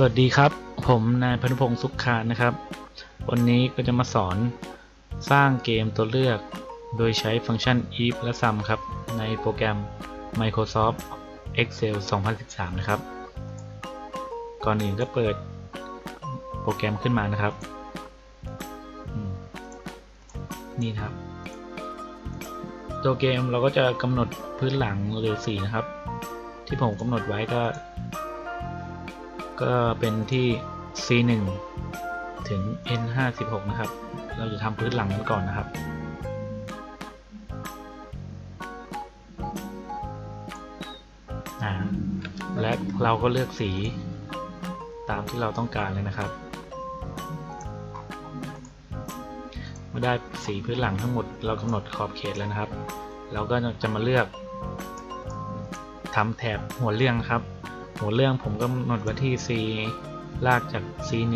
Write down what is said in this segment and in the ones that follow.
สวัสดีครับ ผมนายพนุพงศ์สุขคานนะครับ วันนี้ก็จะมาสอนสร้างเกมตัวเลือก โดยใช้ฟังก์ชัน if และ sum ครับ ในโปรแกรม Microsoft Excel 2013 นะครับ ก่อนอื่นก็เปิดโปรแกรมขึ้นมานะครับ นี่ครับ ตัวเกมเราก็จะกำหนดพื้นหลังหรือสีนะครับ ที่ผมกำหนดไว้ก็ ก็เป็นที่ C1 ถึง N56 นะครับ เราจะทำพื้นหลังกันก่อนนะครับ และเราก็เลือกสีตามที่เราต้องการเลยนะครับเมื่อได้สีพื้นหลังทั้งหมดเรากำหนดขอบเขตแล้วนะครับ เราก็จะมาเลือกทำแถบหัวเรื่องครับ หัวเรื่องผมก็กำหนดไว้ที่ C ลากจาก C1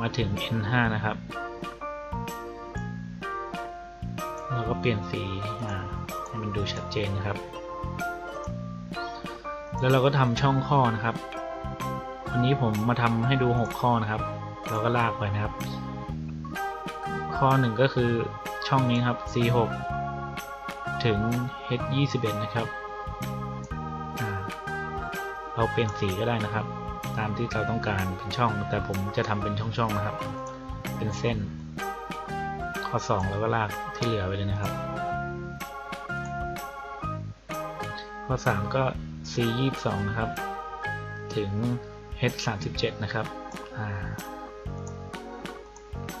มาถึง N5 นะครับ เราก็เปลี่ยนสีมาให้มันดูชัดเจนนะครับ แล้วเราก็ทำช่องข้อนะครับวันนี้ผมมาทำให้ดู 6 ข้อนะครับ เราก็ลากไปนะครับ ข้อหนึ่งก็คือช่องนี้ครับ C6 ถึง H21 นะครับ เราเปลี่ยนสีก็ได้นะครับ ตามที่เราต้องการเป็นช่อง แต่ผมจะทำเป็นช่องๆนะครับ เป็นเส้น ข้อ 2 แล้วก็ลากที่เหลือไปเลยนะครับ ข้อ 3 ก็ C 22นะครับ ถึง H 37นะครับ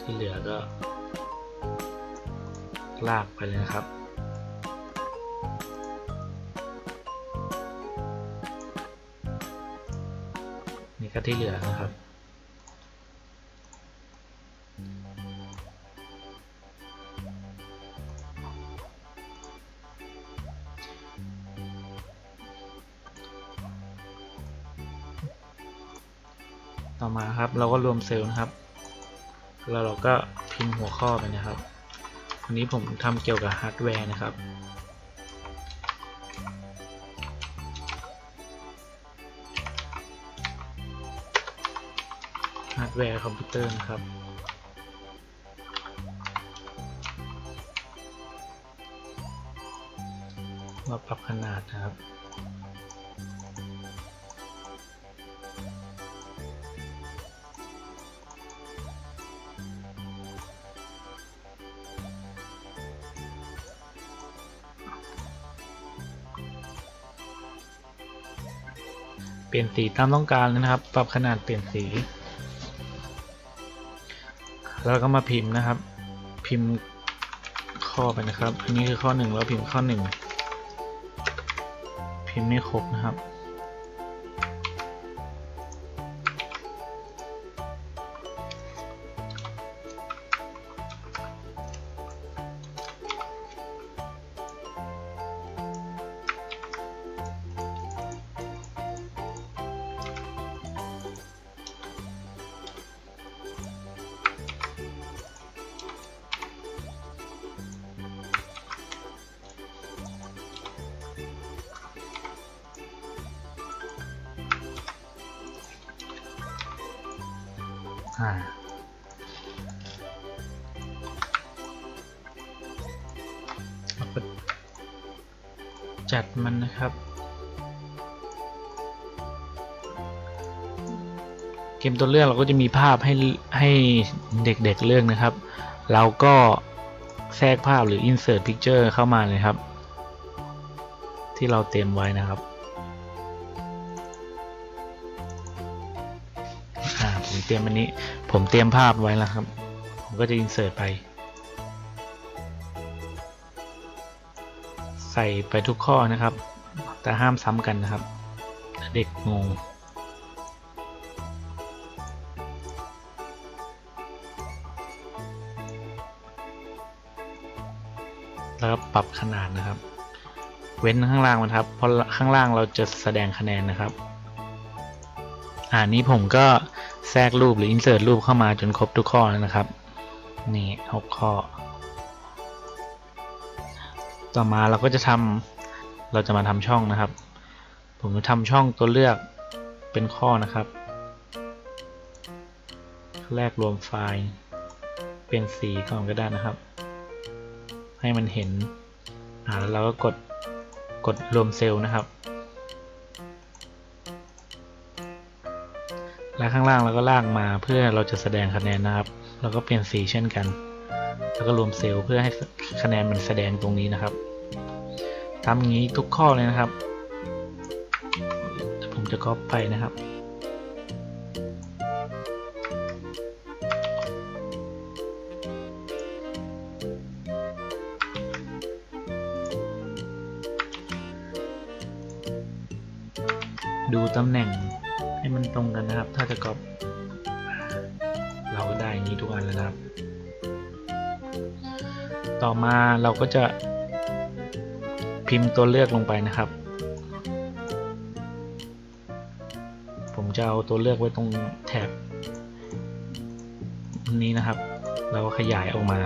ที่เหลือก็ลากไปเลยนะครับ นี่ก็ที่เหลือนะครับ ต่อมาครับเราก็รวมเซลล์นะครับ แล้วเราก็พิมพ์หัวข้อไปนะครับวันนี้ผมทำเกี่ยวกับฮาร์ดแวร์นะครับ ฮาร์ดแวร์คอมพิวเตอร์นะครับ มาปรับขนาดนะครับเปลี่ยนสีตามต้องการนะครับ ปรับขนาดเปลี่ยนสี แล้วก็มาพิมพ์นะครับ พิมพ์ข้อไปนะครับ อันนี้คือข้อหนึ่งแล้วพิมพ์ข้อหนึ่งพิมพ์ไม่ครบนะครับ อ่าจัดมันนะครับ เกมตัวเลือกเราก็จะมีภาพให้ให้เด็กๆเลือกนะครับ เราก็แทรกภาพหรือ insert picture เข้ามาเลยครับ ที่เราเตรียมไว้นะครับ เตรียมอันนี้ ผมเตรียมภาพไว้แล้วครับ ผมก็จะ insert ไป ใส่ไปทุกข้อนะครับ แต่ห้ามซ้ำกันนะครับ เด็กงงแล้วก็ปรับขนาดนะครับ เว้นข้างล่างมันครับ เพราะข้างล่างเราจะแสดงคะแนนนะครับ อ่านี้ผมก็ แทรกรูปหรือ insert รูปเข้ามาจนครบทุกข้อแล้วนะครับ นี่หกข้อ ต่อมาเราก็จะทำเราจะมาทำช่องนะครับ ผมจะทำช่องตัวเลือกเป็นข้อนะครับ แรกรวมไฟล์เปลี่ยนสีก่อนก็ได้นะครับ ให้มันเห็นอ่าแล้วเราก็กดกดรวมเซลล์นะครับ และข้างล่างเราก็ลากมาเพื่อเราจะแสดงคะแนนนะครับ แล้วก็เปลี่ยนสีเช่นกัน แล้วก็รวมเซลล์เพื่อให้คะแนนมันแสดงตรงนี้นะครับทำอย่างนี้ทุกข้อเลยนะครับ ผมจะก๊อปไปนะครับดูตำแหน่ง นะครับ ต่อมาเราก็จะพิมพ์ตัวเลือกลงไปนะครับ ผมจะเอาตัวเลือกไว้ตรงแถบนี้นะครับ เราก็ขยายออกมา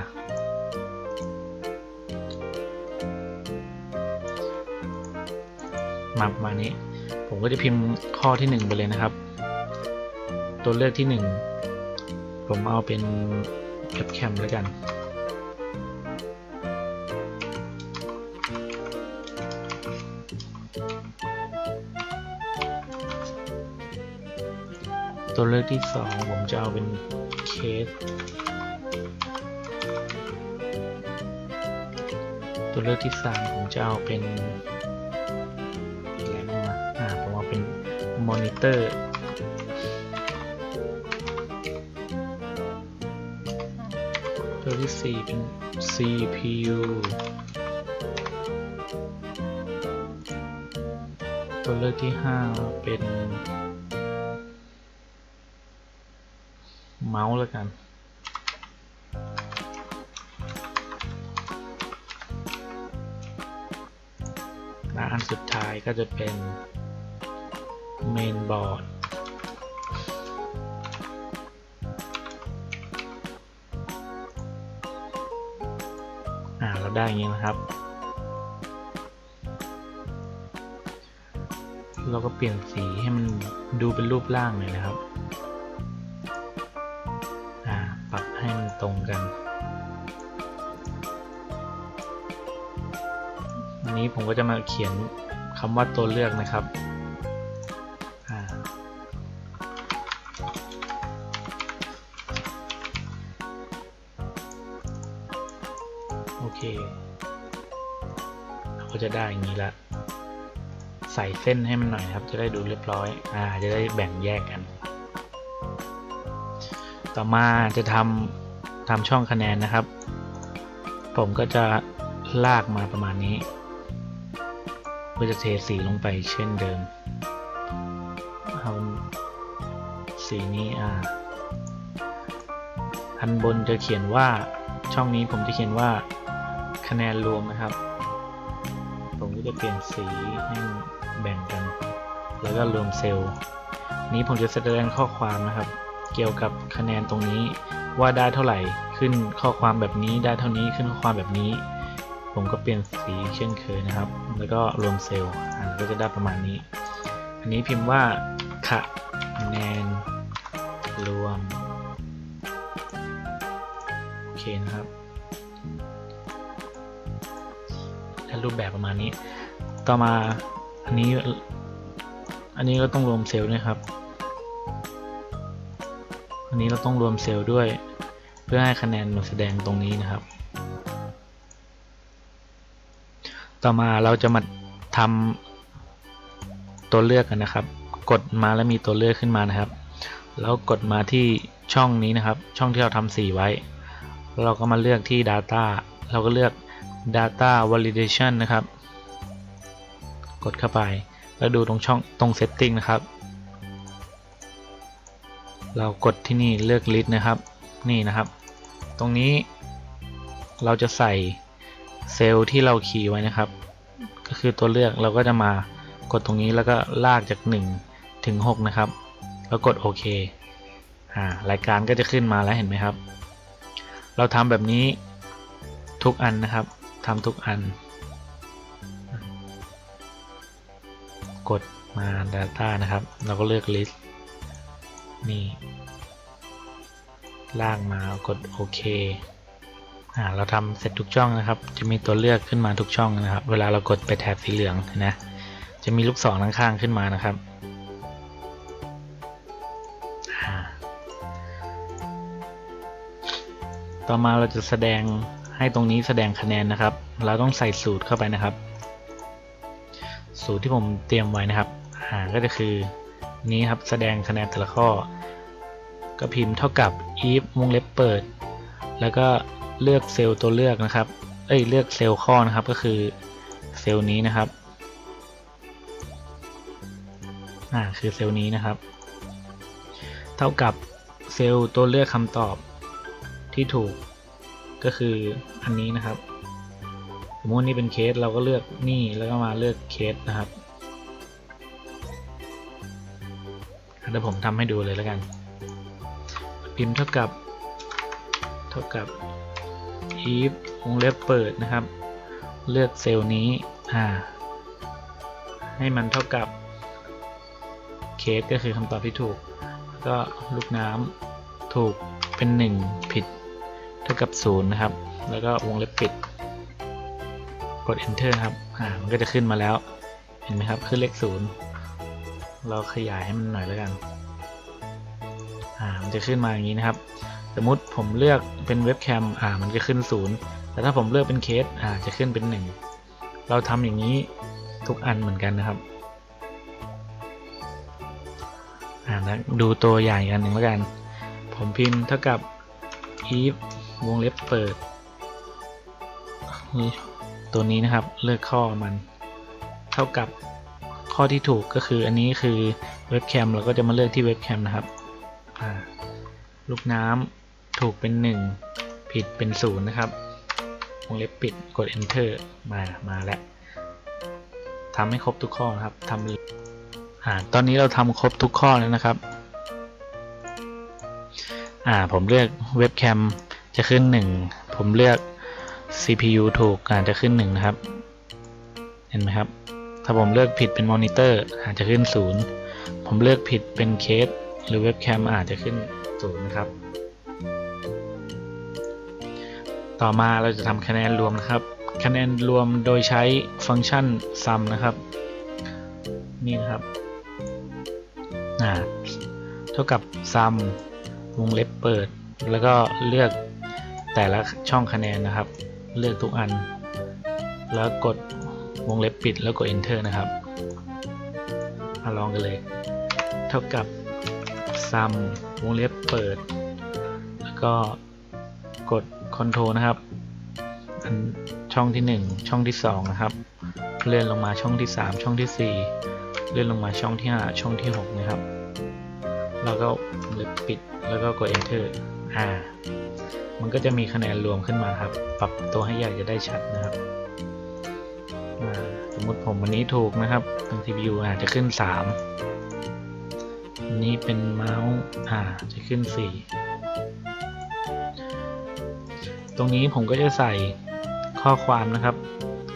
มาประมาณนี้ ผมก็จะพิมพ์ข้อที่ 1 ไปเลยนะครับ ตัวเลือกที่ 1 ผมเอาเป็นแคปแคมแล้วกัน ตัวเลือกที่2ผมจะเอาเป็นเคส ตัวเลือกที่3ผมจะเอาเป็นอะไรบ้างวะอ่าผมเอาเป็นมอนิเตอร์ ตัวที่ 4 เป็น CPU ตัวเลือกที่ 5 เป็น เมาส์แล้วกันและอันสุดท้ายก็จะเป็นเมนบอร์ดาเราได้อย่างนี้นะครับ เราก็เปลี่ยนสีให้มันดูเป็นรูปร่างเลยนะครับปรับให้มันตรงกันอันนี้ผมก็จะมาเขียนคำว่าตัวเลือกนะครับ เคเราก็จะได้อย่างนี้ละใส่เส้นให้มันหน่อยครับ จะได้ดูเรียบร้อย อ่า จะได้แบ่งแยกกัน ต่อมาจะทำทำช่องคะแนนนะครับ ผมก็จะลากมาประมาณนี้เพื่อจะเทสีลงไปเช่นเดิม เอาสีนี้อ่า อันบนจะเขียนว่าช่องนี้ผมจะเขียนว่า คะแนนรวมนะครับ ผมก็จะเปลี่ยนสีให้แบ่งกัน แล้วก็รวมเซลล์ นี้ผมจะแสดงข้อความนะครับ เกี่ยวกับคะแนนตรงนี้ว่าได้เท่าไหร่ขึ้นข้อความแบบนี้ได้เท่านี้ขึ้นข้อความแบบนี้ ผมก็เปลี่ยนสีเช่นเคยนะครับ แล้วก็รวมเซลล์อ่าก็จะได้ประมาณนี้ อันนี้พิมพ์ว่าคะแนนรวมโอเคนะครับ รูปแบบประมาณนี้ ต่อมาอันนี้ อันนี้ก็ต้องรวมเซลล์นะครับ อันนี้เราต้องรวมเซลล์ด้วย เพื่อให้คะแนนมันแสดงตรงนี้นะครับ ต่อมาเราจะมาทำตัวเลือกกันนะครับ กดมาแล้วมีตัวเลือกขึ้นมานะครับ แล้วกดมาที่ช่องนี้นะครับ ช่องที่เราทำสีไว้ เราก็มาเลือกที่ Data เราก็เลือก Data Validation นะครับ กดเข้าไป แล้วดูตรงช่องตรง Setting นะครับ เรากดที่นี่เลือก list นะครับ นี่นะครับ ตรงนี้เราจะใส่เซลล์ที่เราคีย์ไว้นะครับ ก็คือตัวเลือกเราก็จะมากดตรงนี้แล้วก็ลากจาก 1 ถึง 6 นะครับ แล้วกดโอเคอ่ารายการก็จะขึ้นมาแล้วเห็นไหมครับ เราทำแบบนี้ทุกอันนะครับ ทำทุกอัน กดมา Data นะครับ เราก็เลือก list นี่ ลากมากดโอเคอ่าเราทำเสร็จทุกช่องนะครับ จะมีตัวเลือกขึ้นมาทุกช่องนะครับ เวลาเรากดไปแถบสีเหลืองนะ จะมีลูกศรข้างๆขึ้นมานะครับอ่าต่อมาเราจะแสดง ให้ตรงนี้แสดงคะแนนนะครับ เราต้องใส่สูตรเข้าไปนะครับ สูตรที่ผมเตรียมไว้นะครับอ่าก็จะคือนี้ครับแสดงคะแนนแต่ละข้อ ก็พิมพ์เท่ากับ if วงเล็บเปิด แล้วก็เลือกเซลล์ตัวเลือกนะครับ เอ้ยเลือกเซลล์ข้อนะครับก็คือเซลล์นี้นะครับอ่าคือเซลล์นี้นะครับ เท่ากับเซลล์ตัวเลือกคำตอบที่ถูก ก็คืออันนี้นะครับ สมมตินี่เป็นเคสเราก็เลือกนี่แล้วก็มาเลือกเคสนะครับเดี๋ยวผมทำให้ดูเลยแล้วกัน พิมพ์เท่ากับ เท่ากับ if วงเล็บเปิดนะครับ เลือกเซลล์นี้อ่าให้มันเท่ากับเคสก็คือคำตอบที่ถูกแล้วก็ลูกน้ำถูกเป็น 1 ผิด ท่ากับ0นะครับ แล้วก็วงเล็บปิด กด enter ครับ อ่า มันก็จะขึ้นมาแล้ว เห็นไหมครับ ขึ้นเลขศูนย์เราขยายให้มันหน่อยแล้วกัน อ่า มันจะขึ้นมาอย่างนี้นะครับ สมมติผมเลือกเป็นเว็บแคม อ่า มันจะขึ้นศูนย์แต่ถ้าผมเลือกเป็นเคส อ่า จะขึ้นเป็นหนึ่งเราทำอย่างนี้ทุกอันเหมือนกันนะครับอ่านะดูตัวอย่างอีกอันหนึ่งแล้วกัน ผมพิมพ์เท่ากับ if วงเล็บเปิด ตัวนี้นะครับเลือกข้อมัน เท่ากับข้อที่ถูกก็คืออันนี้คือเว็บแคมเราก็จะมาเลือกที่เว็บแคมนะครับลูกน้ำถูกเป็น 1 ผิดเป็น 0 นะครับ วงเล็บปิดกด enter มามาแล้วทำให้ครบทุกข้อนะครับทำอ่าตอนนี้เราทำครบทุกข้อแล้วนะครับ อ่าผมเลือกเว็บแคม จะขึ้น 1 ผมเลือก CPU ถูกอาจจะขึ้น 1 นะครับ เห็นไหมครับ ถ้าผมเลือกผิดเป็นมอนิเตอร์อาจจะขึ้น 0 ผมเลือกผิดเป็นเคส หรือเว็บแคมอาจจะขึ้น 0 นะครับ ต่อมาเราจะทำคะแนนรวมนะครับ คะแนนรวมโดยใช้ฟังก์ชัน sum นะครับ นี่นะครับอ่าเท่ากับ sum วงเล็บเปิด แล้วก็เลือก แต่ละช่องคะแนนนะครับ เลือกทุกอัน แล้วกดวงเล็บปิดแล้วกด enter นะครับมาลองกันเลย เท่ากับ sum วงเล็บเปิด แล้วก็กด control นะครับอันช่องที่ 1 ช่องที่ 2 นะครับ เลื่อนลงมาช่องที่ 3 ช่องที่ 4 เลื่อนลงมาช่องที่ 5 ช่องที่ 6 นะครับ แล้วก็วงเล็บปิดแล้วก็กด enter อ่า มันก็จะมีคะแนนรวมขึ้นมาครับ ปรับตัวให้ใหญ่จะได้ชัดนะครับสมมติผมวันนี้ถูกนะครับทาง CPU อาจจะขึ้น 3 อันนี้เป็นเมาส์อ่าจะขึ้น 4 ตรงนี้ผมก็จะใส่ข้อความนะครับ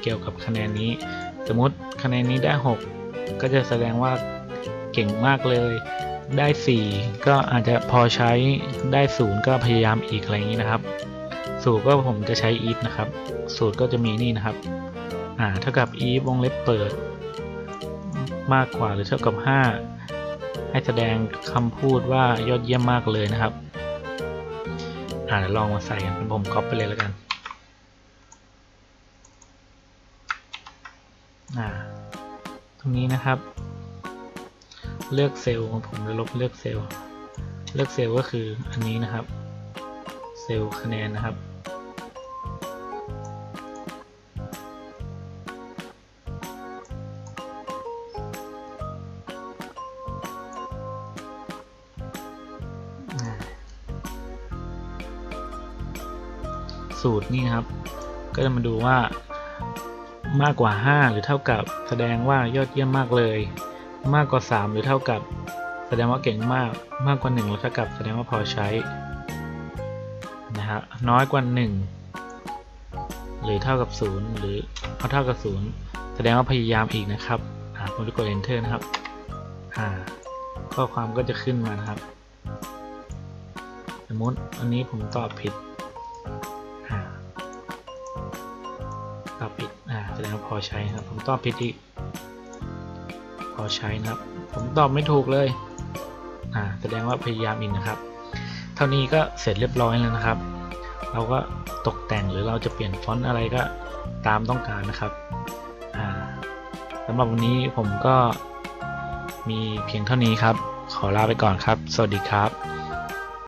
เกี่ยวกับคะแนนนี้ สมมติคะแนนนี้ได้ 6 ก็จะแสดงว่าเก่งมากเลย ได้ 4 ก็อาจจะพอใช้ได้ 0 ก็พยายามอีกอะไรอย่างนี้นะครับ สูตรก็ผมจะใช้ if นะครับ สูตรก็จะมีนี่นะครับ อ่าเท่ากับ if วงเล็บเปิด มากกว่าหรือเท่ากับ 5 ให้แสดงคำพูดว่ายอดเยี่ยมมากเลยนะครับ อ่าลองมาใส่กันผมก๊อปไปเลยแล้วกันอ่าตรงนี้นะครับ เลือกเซลล์ผมจะลบเลือกเซลล์ เลือกเซลล์ก็คืออันนี้นะครับ เซลล์คะแนนนะครับ สูตรนี่ครับ ก็จะมาดูว่ามากกว่า 5 หรือเท่ากับแสดงว่ายอดเยี่ยมมากเลย มากกว่า 3 หรือเท่ากับ แสดงว่าเก่งมากมากกว่า 1 หรือเท่ากับ แสดงว่าพอใช้นะฮะน้อยกว่า 1 หรือเท่ากับ 0 หรือเอเท่ากับ 0 แสดงว่าพยายามอีกนะครับอ่าผมจะกด enter นะครับอ่าข้อความก็จะขึ้นมานะครับ สมมติอันนี้ผมตอบผิดอ่าตอบผิดอ่าแสดงว่าพอใช้ครับ ผมตอบผิดอีก พอใช้นะครับ ผมตอบไม่ถูกเลยอ่าแสดงว่าพยายามอีกนะครับ เท่านี้ก็เสร็จเรียบร้อยแล้วนะครับ เราก็ตกแต่งหรือเราจะเปลี่ยนฟอนต์อะไรก็ตามต้องการนะครับอ่าสำหรับวันนี้ผมก็มีเพียงเท่านี้ครับ ขอลาไปก่อนครับ สวัสดีครับ